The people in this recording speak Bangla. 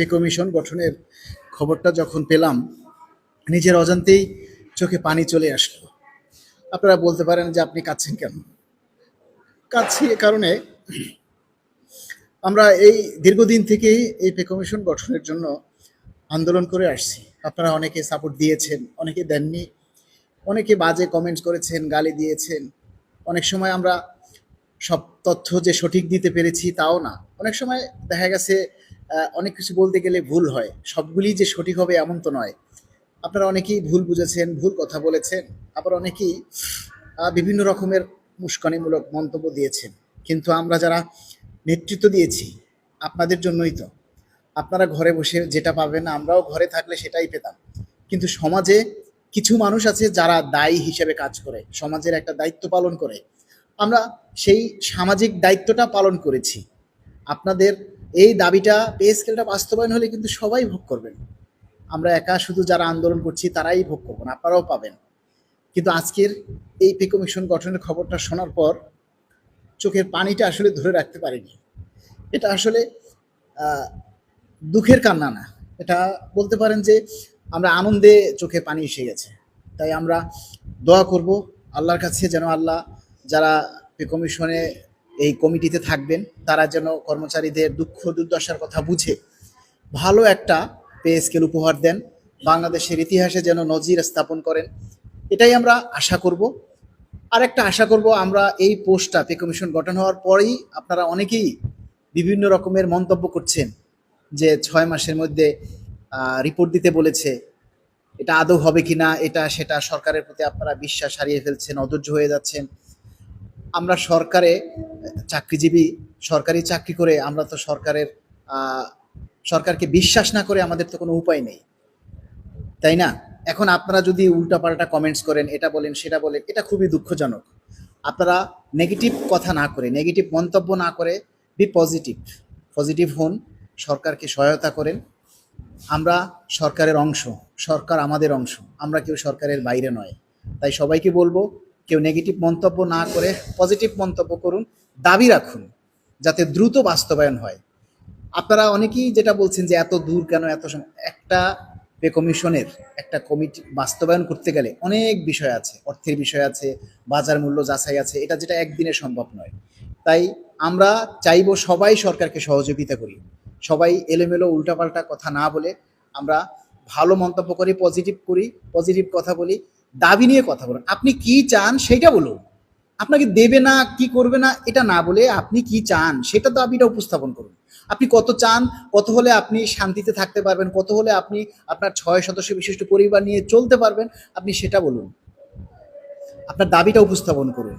পে কমিশন গঠনের খবরটা যখন পেলাম, নিজের অজান্তেই চোখে পানি চলে আসলো। আপনারা বলতে পারেন যে আপনি কাঁদছেন কেন? কাঁদছি এ কারণে আমরা এই দীর্ঘদিন থেকেই এই পে কমিশন গঠনের জন্য আন্দোলন করে আসছি। আপনারা অনেকে সাপোর্ট দিয়েছেন, অনেকে দেননি, অনেকে বাজে কমেন্টস করেছেন, গালি দিয়েছেন। অনেক সময় আমরা সব তথ্য যে সঠিক দিতে পেরেছি তাও না। অনেক সময় দেখা গেছে অনেক কিছু বলতে গেলে ভুল হয়। সবগুলি যে সঠিক হবে এমন তো নয়। আপনারা অনেকেই ভুল বুঝেছেন, ভুল কথা বলেছেন, আবার অনেকেই বিভিন্ন রকমের মুস্কানিমূলক মন্তব্য দিয়েছেন। কিন্তু আমরা যারা নেতৃত্ব দিয়েছি, আপনাদের জন্যই তো। আপনারা ঘরে বসে যেটা পাবেন, আমরাও ঘরে থাকলে সেটাই পেতাম। কিন্তু সমাজে কিছু মানুষ আছে যারা দায়ী হিসেবে কাজ করে, সমাজের একটা দায়িত্ব পালন করে। আমরা সেই সামাজিক দায়িত্বটা পালন করেছি। আপনাদের এই দাবিটা পে স্কেলটা বাস্তবায়ন হলে কিন্তু সবাই ভোগ করবেন। আমরা একা শুধু যারা আন্দোলন করছি তারাই ভোগ করবেন আপনারাও পাবেন। কিন্তু আজকের এই পে কমিশন গঠনের খবরটা শোনার পর চোখের পানিটা আসলে ধরে রাখতে পারিনি। এটা আসলে দুঃখের কান্না না। এটা বলতে পারেন যে আমরা আনন্দে চোখে পানি এসে গেছে। তাই আমরা দোয়া করব আল্লাহর কাছে যেন আল্লাহ যারা পে কমিশনে এই কমিটিতে থাকবেন, তারা যেন কর্মচারীদের দুঃখ দুর্দশার কথা বুঝে। ভালো একটা পে স্কেল উপহার দেন, বাংলাদেশের ইতিহাসে যেন নজির স্থাপন করেন। এটাই আমরা আশা করব। আর একটা আশা করব, আমরা এই পোস্টটা পে কমিশন গঠন হওয়ার পরেই আপনারা অনেকেই বিভিন্ন রকমের মন্তব্য করছেন যে ছয় মাসের মধ্যে রিপোর্ট দিতে বলেছে। এটা আদৌ হবে কিনা, এটা সেটা সরকারের প্রতি আপনারা বিশ্বাস হারিয়ে ফেলছেন, অধৈর্য হয়ে যাচ্ছেন। আমরা সরকারে, চাকরিজীবী সরকারি চাকরি করে আমরা তো সরকারের সরকারকে বিশ্বাস না করে আমাদের তো কোনো উপায় নেই। তাই না? এখন আপনারা যদি উল্টাপাল্টা কমেন্টস করেন, এটা বলেন, সেটা বলেন, এটা খুবই দুঃখজনক। আপনারা নেগেটিভ কথা না করে নেগেটিভ মন্তব্য না করে বি পজিটিভ পজিটিভ হন, সরকারকে সহায়তা করেন। আমরা সরকারের অংশ, সরকার আমাদের অংশ, আমরা কেউ সরকারের বাইরে নয়। তাই সবাইকে বলব কেউ নেগেটিভ মন্তব্য না করে পজিটিভ মন্তব্য করুন, দাবি রাখুন, যাতে দ্রুত বাস্তবায়ন হয়। আপনারা অনেকেই যেটা বলছেন যে এত দূর কেন, এত একটা পে কমিশনের একটা কমিটি বাস্তবায়ন করতে গেলে অনেক বিষয় আছে, অর্থের বিষয় আছে, বাজার মূল্য যাচাই আছে, এটা যেটা একদিনে সম্ভব নয়। তাই আমরা চাইব সবাই সরকারকে সহযোগিতা করি। সবাই এলোমেলো উল্টাপাল্টা কথা না বলে আমরা ভালো মন্তব্য করি পজিটিভ করি পজিটিভ কথা বলি দাবি নিয়ে কথা বলুন। আপনি কি চান সেটা বলুন। আপনাকে দেবে না, কি করবে না, এটা না বলে আপনি কি চান সেটা দাবিটা উপস্থাপন করুন। আপনি কত চান, কত হলে আপনি শান্তিতে থাকতে পারবেন, কত হলে আপনি আপনার ছয় সদস্য বিশিষ্ট পরিবার নিয়ে চলতে পারবেন, আপনি সেটা বলুন। আপনার দাবিটা উপস্থাপন করুন।